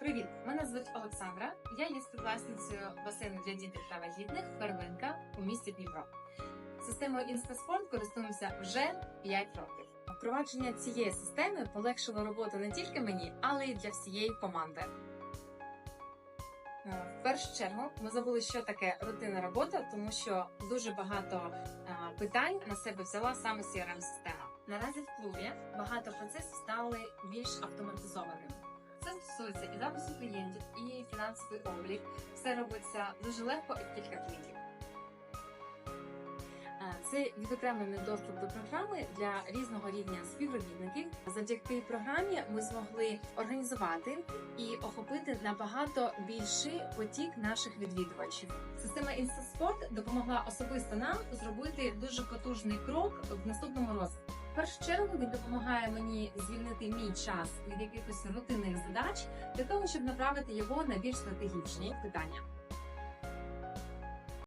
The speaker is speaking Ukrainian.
Привіт! Мене звуть Олександра. Я є співвласницею басейну для дітей та вагітних Первинка у місті Дніпро. Системою Інстаспорт користуємося вже 5 років. Впровадження цієї системи полегшило роботу не тільки мені, але й для всієї команди. Е, В першу чергу ми забули, що таке рутинна робота, тому що дуже багато е, питань на себе взяла саме crm система Наразі в клубі багато процесів стали більш автоматизованими. Це стосується і запису клієнтів, і фінансовий облік. Все робиться дуже легко і в кілька кліків. Це відокремлений доступ до програми для різного рівня співробітників. Завдяки програмі ми змогли організувати і охопити набагато більший потік наших відвідувачів. Система Інстаспорт допомогла особисто нам зробити дуже потужний крок в наступному розвитку. Першу чергу він допомагає мені звільнити мій час від якихось рутинних задач для того, щоб направити його на більш стратегічні питання.